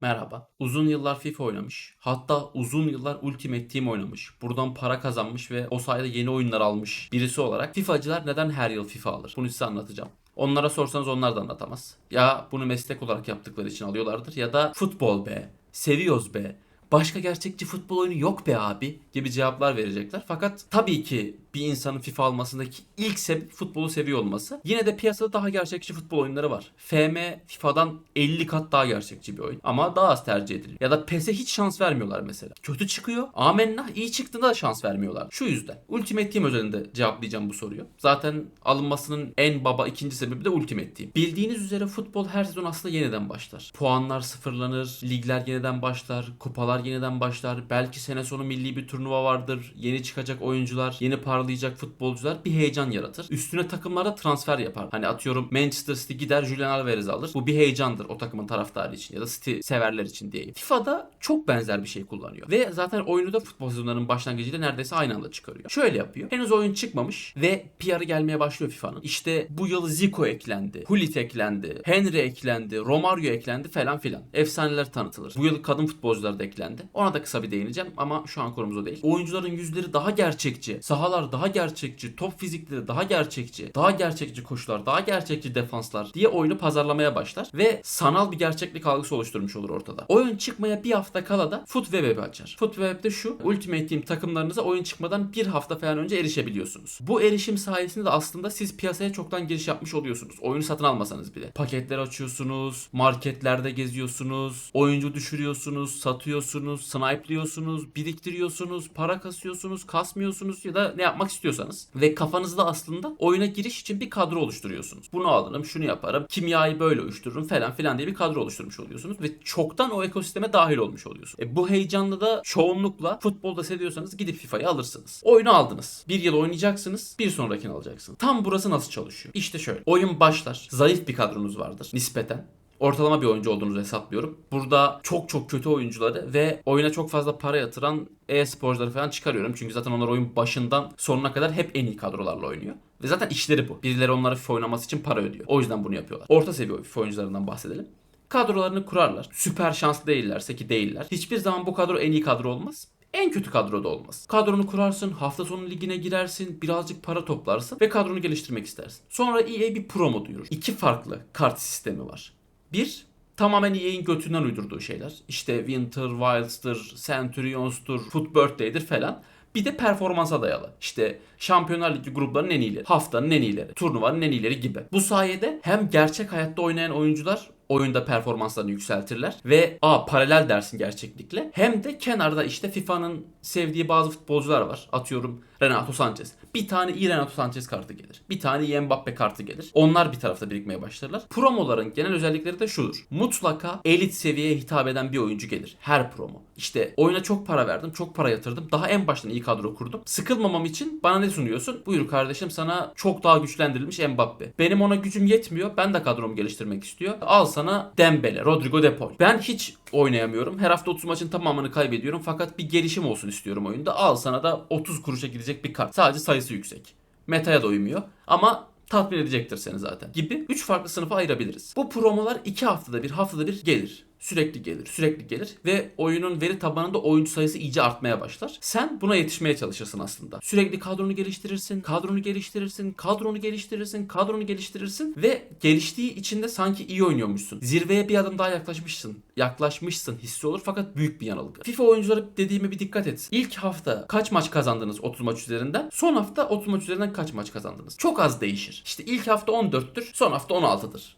Merhaba. Uzun yıllar FIFA oynamış. Hatta uzun yıllar Ultimate Team oynamış. Buradan para kazanmış ve o sayede yeni oyunlar almış birisi olarak FIFA'cılar neden her yıl FIFA alır? Bunu size anlatacağım. Onlara sorsanız onlar da anlatamaz. Ya bunu meslek olarak yaptıkları için alıyorlardır ya da futbol be, seviyoruz be, başka gerçekçi futbol oyunu yok be abi gibi cevaplar verecekler. Fakat tabii ki bir insanın FIFA almasındaki ilk sebep futbolu seviyor olması. Yine de piyasada daha gerçekçi futbol oyunları var. FM FIFA'dan 50 kat daha gerçekçi bir oyun ama daha az tercih ediliyor. Ya da PES'e hiç şans vermiyorlar mesela. Kötü çıkıyor. Amenna iyi çıktığında da şans vermiyorlar. Şu yüzden. Ultimate Team özelinde cevaplayacağım bu soruyu. Zaten alınmasının en baba ikinci sebebi de Ultimate Team. Bildiğiniz üzere futbol her sezon aslında yeniden başlar. Puanlar sıfırlanır, ligler yeniden başlar, kupalar yeniden başlar. Belki sene sonu milli bir turnuva vardır. Yeni çıkacak oyuncular, yeni parlayacak futbolcular bir heyecan yaratır. Üstüne takımlarda transfer yapar. Hani atıyorum Manchester City gider Julian Alvarez alır. Bu bir heyecandır o takımın taraftarı için ya da City severler için diyeyim. FIFA'da çok benzer bir şey kullanıyor. Ve zaten oyunu da futbol sezonlarının başlangıcıyla neredeyse aynı anda çıkarıyor. Şöyle yapıyor. Henüz oyun çıkmamış ve PR'ı gelmeye başlıyor FIFA'nın. İşte bu yıl Zico eklendi. Hulit eklendi. Henry eklendi. Romario eklendi falan filan. Efsaneler tanıtılır. Bu yıl kadın futbolcular da eklendi. Ona da kısa bir değineceğim ama şu an konumuz o değil. Oyuncuların yüzleri daha gerçekçi. Sahalar daha gerçekçi. Top fizikleri daha gerçekçi. Daha gerçekçi koşular. Daha gerçekçi defanslar diye oyunu pazarlamaya başlar. Ve sanal bir gerçeklik algısı oluşturmuş olur ortada. Oyun çıkmaya bir hafta kala da FootWeb'i açar. FootWeb'de şu. Ultimate Team takımlarınıza oyun çıkmadan bir hafta falan önce erişebiliyorsunuz. Bu erişim sayesinde de aslında siz piyasaya çoktan giriş yapmış oluyorsunuz. Oyunu satın almasanız bile. Paketler açıyorsunuz. Marketlerde geziyorsunuz. Oyuncu düşürüyorsunuz. Satıyorsunuz. Snipe'liyorsunuz. Biriktiriyorsunuz. Para kasıyorsunuz. Kasmıyorsunuz ya da ne yapmak istiyorsanız. Ve kafanızda aslında oyuna giriş için bir kadro oluşturuyorsunuz. Bunu alırım, şunu yaparım, kimyayı böyle uyuştururum falan filan diye bir kadro oluşturmuş oluyorsunuz. Ve çoktan o ekosisteme dahil olmuş oluyorsunuz. E, bu heyecanla da çoğunlukla futbolda seviyorsanız gidip FIFA'yı alırsınız. Oyunu aldınız. Bir yıl oynayacaksınız. Bir sonrakini alacaksınız. Tam burası nasıl çalışıyor? İşte şöyle. Oyun başlar. Zayıf bir kadronuz vardır nispeten ortalama bir oyuncu olduğunuzu hesaplıyorum. Burada çok çok kötü oyuncuları ve oyuna çok fazla para yatıran e-sporcuları falan çıkarıyorum. Çünkü zaten onlar oyun başından sonuna kadar hep en iyi kadrolarla oynuyor. Ve zaten işleri bu. Birileri onlara FIFA oynaması için para ödüyor. O yüzden bunu yapıyorlar. Orta seviye FIFA oyuncularından bahsedelim. Kadrolarını kurarlar. Süper şanslı değillerse ki değiller. Hiçbir zaman bu kadro en iyi kadro olmaz. En kötü kadroda olmaz. Kadronu kurarsın, hafta sonu ligine girersin, birazcık para toplarsın ve kadronu geliştirmek istersin. Sonra EA bir promo duyurur. İki farklı kart sistemi var. Bir, tamamen EA'in götünden uydurduğu şeyler. İşte Winter Wilds'tır, Centurions'tur, Foot Birthday'dir falan. Bir de performansa dayalı. İşte Şampiyonlar Ligi gruplarının en iyileri, haftanın en iyileri, turnuvanın en iyileri gibi. Bu sayede hem gerçek hayatta oynayan oyuncular oyunda performanslarını yükseltirler ve a paralel dersin gerçeklikle hem de kenarda işte FIFA'nın sevdiği bazı futbolcular var. Atıyorum Renato Sanchez. Bir tane iyi Renato Sanchez kartı gelir. Bir tane iyi Mbappe kartı gelir. Onlar bir tarafta birikmeye başlarlar. Promoların genel özellikleri de şudur. Mutlaka elit seviyeye hitap eden bir oyuncu gelir. Her promo. İşte oyuna çok para verdim, çok para yatırdım. Daha en baştan iyi kadro kurdum. Sıkılmamam için bana ne sunuyorsun? Buyur kardeşim sana çok daha güçlendirilmiş Mbappe. Benim ona gücüm yetmiyor. Ben de kadromu geliştirmek istiyor. Al sana Dembele, Rodrigo De Paul. Ben hiç oynayamıyorum. Her hafta 30 maçın tamamını kaybediyorum. Fakat bir gelişim olsun istiyorum oyunda. Al sana da 30 kuruşa gidecek bir kart. Sadece sayısı yüksek. Meta'ya da uymuyor. Ama tatmin edecektir seni zaten. Gibi 3 farklı sınıfa ayırabiliriz. Bu promolar 2 haftada bir, haftada bir gelir. Sürekli gelir, sürekli gelir ve oyunun veri tabanında oyuncu sayısı iyice artmaya başlar. Sen buna yetişmeye çalışırsın aslında. Sürekli kadronu geliştirirsin, kadronu geliştirirsin, kadronu geliştirirsin, kadronu geliştirirsin ve geliştiği içinde sanki iyi oynuyormuşsun. Zirveye bir adım daha yaklaşmışsın. Yaklaşmışsın hissi olur fakat büyük bir yanılgı. FIFA oyuncuları dediğime bir dikkat et. İlk hafta kaç maç kazandınız 30 maç üzerinden? Son hafta 30 maç üzerinden kaç maç kazandınız? Çok az değişir. İşte ilk hafta 14'tür, son hafta 16'dır.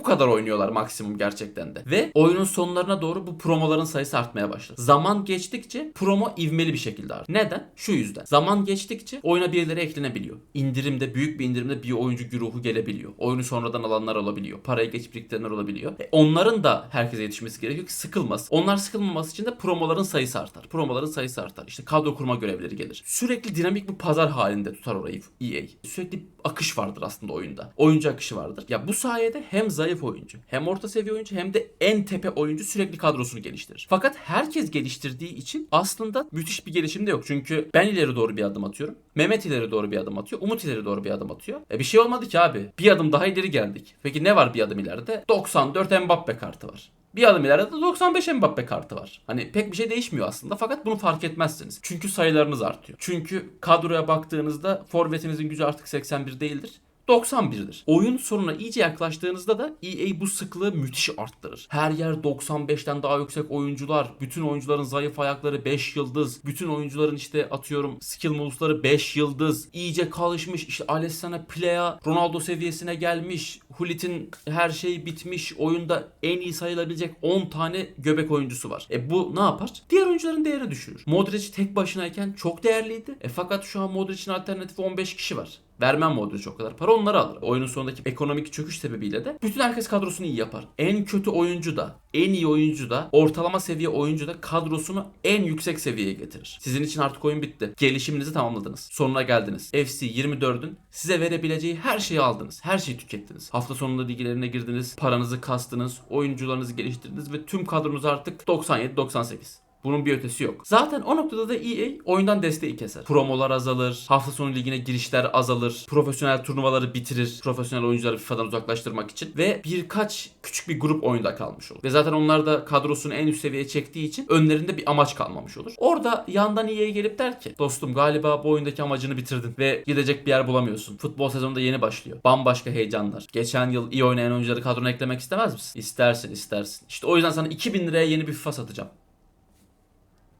Bu kadar oynuyorlar maksimum gerçekten de. Ve oyunun sonlarına doğru bu promoların sayısı artmaya başladı. Zaman geçtikçe promo ivmeli bir şekilde artıyor. Neden? Şu yüzden. Zaman geçtikçe oyuna birileri eklenebiliyor. İndirimde, büyük bir indirimde bir oyuncu güruhu gelebiliyor. Oyunu sonradan alanlar olabiliyor. Parayı geç biriktirenler olabiliyor. E onların da herkese yetişmesi gerekiyor ki sıkılmasın. Onlar sıkılmaması için de promoların sayısı artar. Promoların sayısı artar. İşte kadro kurma görevleri gelir. Sürekli dinamik bir pazar halinde tutar orayı EA. Sürekli akış vardır aslında oyunda. Oyuncu akışı vardır. Ya bu sayede hem zayıf oyuncu, hem orta seviye oyuncu hem de en tepe oyuncu sürekli kadrosunu geliştirir. Fakat herkes geliştirdiği için aslında müthiş bir gelişim de yok. Çünkü ben ileri doğru bir adım atıyorum. Mehmet ileri doğru bir adım atıyor. Umut ileri doğru bir adım atıyor. E bir şey olmadı ki abi. Bir adım daha ileri geldik. Peki ne var bir adım ileride? 94 Mbappe kartı var. Bir adım ileride de 95 Mbappe kartı var. Hani pek bir şey değişmiyor aslında fakat bunu fark etmezsiniz. Çünkü sayılarınız artıyor. Çünkü kadroya baktığınızda forvetinizin gücü artık 81 değildir. 91'dir. Oyun sonuna iyice yaklaştığınızda da EA bu sıklığı müthiş arttırır. Her yer 95'ten daha yüksek oyuncular, bütün oyuncuların zayıf ayakları 5 yıldız, bütün oyuncuların işte atıyorum skill moves'ları 5 yıldız, iyice kalışmış işte Alessandro Plea Ronaldo seviyesine gelmiş, Hulit'in her şeyi bitmiş, oyunda en iyi sayılabilecek 10 tane göbek oyuncusu var. E bu ne yapar? Diğer oyuncuların değerini düşürür. Modric tek başınayken çok değerliydi. E fakat şu an Modric'in alternatifi 15 kişi var. Vermem Modric o kadar para onları alır. Oyunun sonundaki ekonomik çöküş sebebiyle de bütün herkes kadrosunu iyi yapar. En kötü oyuncu da, en iyi oyuncu da, ortalama seviye oyuncu da kadrosunu en yüksek seviyeye getirir. Sizin için artık oyun bitti. Gelişiminizi tamamladınız. Sonuna geldiniz. FC 24'ün size verebileceği her şeyi aldınız. Her şeyi tükettiniz. Hafta sonunda liglerine girdiniz, paranızı kastınız, oyuncularınızı geliştirdiniz ve tüm kadronuz artık 97-98. Bunun bir ötesi yok. Zaten o noktada da EA oyundan desteği keser. Promolar azalır, hafta sonu ligine girişler azalır, profesyonel turnuvaları bitirir, profesyonel oyuncuları FIFA'dan uzaklaştırmak için ve birkaç küçük bir grup oyunda kalmış olur. Ve zaten onlar da kadrosunu en üst seviyeye çektiği için önlerinde bir amaç kalmamış olur. Orada yandan EA gelip der ki dostum galiba bu oyundaki amacını bitirdin ve gidecek bir yer bulamıyorsun. Futbol sezonu da yeni başlıyor. Bambaşka heyecanlar. Geçen yıl iyi oynayan oyuncuları kadrona eklemek istemez misin? İstersin istersin. İşte o yüzden sana 2000 liraya yeni bir FIFA satacağım.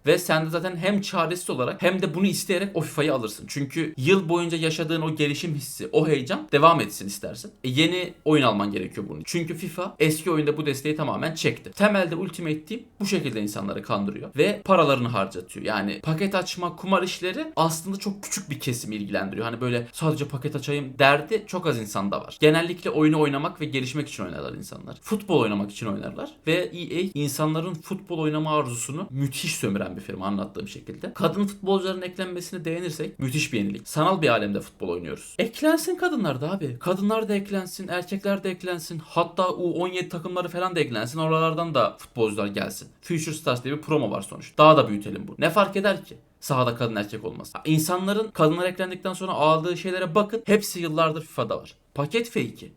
Ve sen de zaten hem çaresiz olarak hem de bunu isteyerek o FIFA'yı alırsın. Çünkü yıl boyunca yaşadığın o gelişim hissi, o heyecan devam etsin istersin. E yeni oyun alman gerekiyor bunun. Çünkü FIFA eski oyunda bu desteği tamamen çekti. Temelde Ultimate Team bu şekilde insanları kandırıyor ve paralarını harcatıyor. Yani paket açma, kumar işleri aslında çok küçük bir kesimi ilgilendiriyor. Hani böyle sadece paket açayım derdi çok az insanda var. Genellikle oyunu oynamak ve gelişmek için oynarlar insanlar. Futbol oynamak için oynarlar ve EA insanların futbol oynama arzusunu müthiş sömüren bir firma anlattığım şekilde. Kadın futbolcuların eklenmesine değinirsek müthiş bir yenilik. Sanal bir alemde futbol oynuyoruz. Eklensin kadınlar da abi. Kadınlar da eklensin, erkekler de eklensin. Hatta U17 takımları falan da eklensin. Oralardan da futbolcular gelsin. Future Stars diye bir promo var sonuçta. Daha da büyütelim bunu. Ne fark eder ki? sahada kadın erkek olması. İnsanların kadınlar eklendikten sonra aldığı şeylere bakın. Hepsi yıllardır FIFA'da var. Paket fake'i.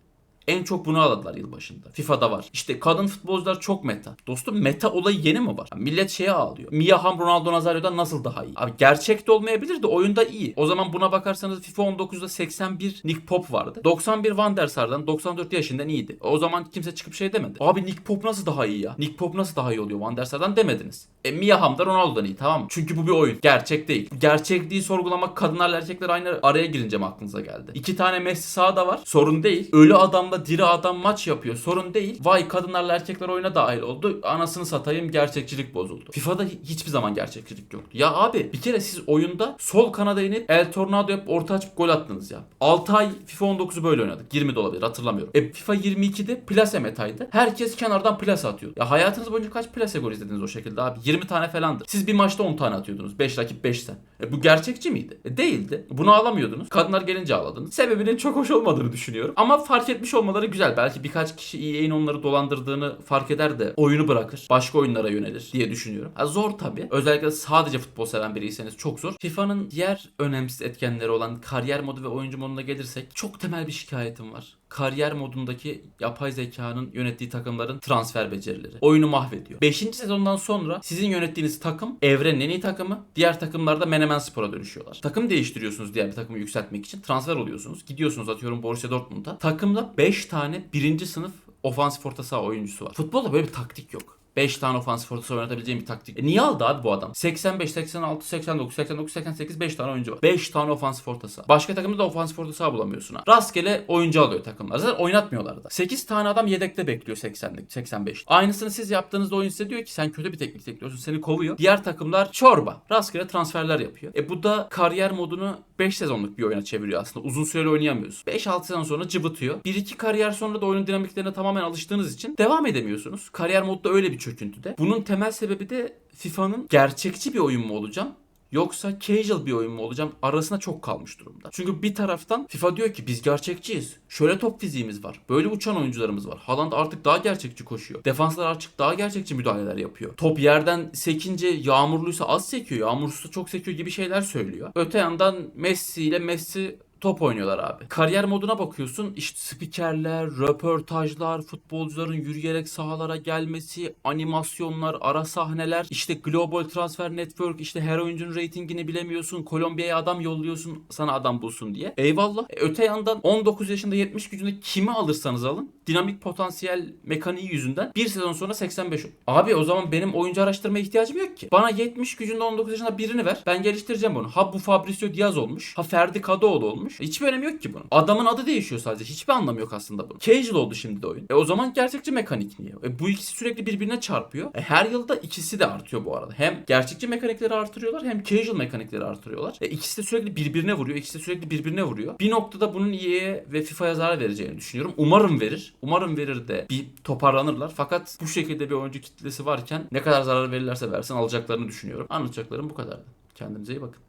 En çok bunu aladılar yılbaşında. FIFA'da var. İşte kadın futbolcular çok meta. Dostum meta olayı yeni mi var? Millet şeye ağlıyor. Mia Hamm Ronaldo Nazario'dan nasıl daha iyi? Abi gerçekte olmayabilir de oyunda iyi. O zaman buna bakarsanız FIFA 19'da 81 Nick Pop vardı. 91 Van der Sar'dan 94 yaşından iyiydi. O zaman kimse çıkıp şey demedi. Abi Nick Pop nasıl daha iyi ya? Nick Pop nasıl daha iyi oluyor Van der Sar'dan demediniz. E Mia Hamm da Ronaldo'dan iyi tamam mı? Çünkü bu bir oyun. Gerçek değil. Gerçekliği sorgulamak kadınlarla erkekler aynı araya girince mi aklınıza geldi? İki tane Messi sağda var. Sorun değil. Ölü adamla diri adam maç yapıyor. Sorun değil. Vay kadınlarla erkekler oyuna dahil oldu. Anasını satayım gerçekçilik bozuldu. FIFA'da hiçbir zaman gerçekçilik yoktu. Ya abi bir kere siz oyunda sol kanada inip El Tornado yapıp orta açıp gol attınız ya. 6 ay FIFA 19'u böyle oynadık. 20 de olabilir hatırlamıyorum. E FIFA 22'de plase metaydı. Herkes kenardan plase atıyor. Ya hayatınız boyunca kaç plase gol izlediniz o şekilde abi? 20 tane falandır. Siz bir maçta 10 tane atıyordunuz. 5 rakip 5 sen. E bu gerçekçi miydi? E değildi. Bunu ağlamıyordunuz. Kadınlar gelince ağladınız. Sebebinin çok hoş olmadığını düşünüyorum. Ama fark etmiş olmaları güzel. Belki birkaç kişi EA'in onları dolandırdığını fark eder de oyunu bırakır. Başka oyunlara yönelir diye düşünüyorum. Ha, zor tabii. Özellikle sadece futbol seven biriyseniz çok zor. FIFA'nın diğer önemsiz etkenleri olan kariyer modu ve oyuncu moduna gelirsek çok temel bir şikayetim var kariyer modundaki yapay zekanın yönettiği takımların transfer becerileri. Oyunu mahvediyor. 5. sezondan sonra sizin yönettiğiniz takım evrenin en iyi takımı. Diğer takımlarda Menemen Spor'a dönüşüyorlar. Takım değiştiriyorsunuz diğer bir takımı yükseltmek için. Transfer oluyorsunuz. Gidiyorsunuz atıyorum Borussia Dortmund'a. Takımda 5 tane birinci sınıf ofansif orta saha oyuncusu var. Futbolda böyle bir taktik yok. 5 tane ofansif orta saha oynatabileceğim bir taktik. E niye aldı abi bu adam? 85, 86, 89, 89, 88 5 tane oyuncu var. 5 tane ofansif orta saha. Başka takımda da ofansif orta saha bulamıyorsun ha. Rastgele oyuncu alıyor takımlar. Zaten oynatmıyorlar da. 8 tane adam yedekte bekliyor 80'lik, 85. Aynısını siz yaptığınızda oyun size diyor ki sen kötü bir teknik tekliyorsun. Seni kovuyor. Diğer takımlar çorba. Rastgele transferler yapıyor. E bu da kariyer modunu 5 sezonluk bir oyuna çeviriyor aslında. Uzun süreli oynayamıyorsun. 5-6 sezon sonra cıvıtıyor. 1-2 kariyer sonra da oyunun dinamiklerine tamamen alıştığınız için devam edemiyorsunuz. Kariyer modda öyle bir çöküntüde. Bunun temel sebebi de FIFA'nın gerçekçi bir oyun mu olacağım? Yoksa casual bir oyun mu olacağım arasında çok kalmış durumda. Çünkü bir taraftan FIFA diyor ki biz gerçekçiyiz. Şöyle top fiziğimiz var. Böyle uçan oyuncularımız var. Haaland artık daha gerçekçi koşuyor. Defanslar artık daha gerçekçi müdahaleler yapıyor. Top yerden sekince yağmurluysa az sekiyor. Yağmursuzsa çok sekiyor gibi şeyler söylüyor. Öte yandan Messi ile Messi top oynuyorlar abi. Kariyer moduna bakıyorsun işte spikerler, röportajlar, futbolcuların yürüyerek sahalara gelmesi, animasyonlar, ara sahneler, işte Global Transfer Network, işte her oyuncunun reytingini bilemiyorsun, Kolombiya'ya adam yolluyorsun sana adam bulsun diye. Eyvallah. E, öte yandan 19 yaşında 70 gücünde kimi alırsanız alın dinamik potansiyel mekaniği yüzünden bir sezon sonra 85 ol. Abi o zaman benim oyuncu araştırmaya ihtiyacım yok ki. Bana 70 gücünde 19 yaşında birini ver. Ben geliştireceğim onu. Ha bu Fabricio Diaz olmuş. Ha Ferdi Kadıoğlu olmuş. Hiçbir önemi yok ki bunun. Adamın adı değişiyor sadece. Hiçbir anlamı yok aslında bunun. Casual oldu şimdi de oyun. E o zaman gerçekçi mekanik niye? E bu ikisi sürekli birbirine çarpıyor. E her yılda ikisi de artıyor bu arada. Hem gerçekçi mekanikleri artırıyorlar hem casual mekanikleri artırıyorlar. E ikisi de sürekli birbirine vuruyor. İkisi de sürekli birbirine vuruyor. Bir noktada bunun EA'ye ve FIFA'ya zarar vereceğini düşünüyorum. Umarım verir. Umarım verir de bir toparlanırlar. Fakat bu şekilde bir oyuncu kitlesi varken ne kadar zarar verirlerse versin alacaklarını düşünüyorum. Anlatacaklarım bu kadardı. Kendinize iyi bakın.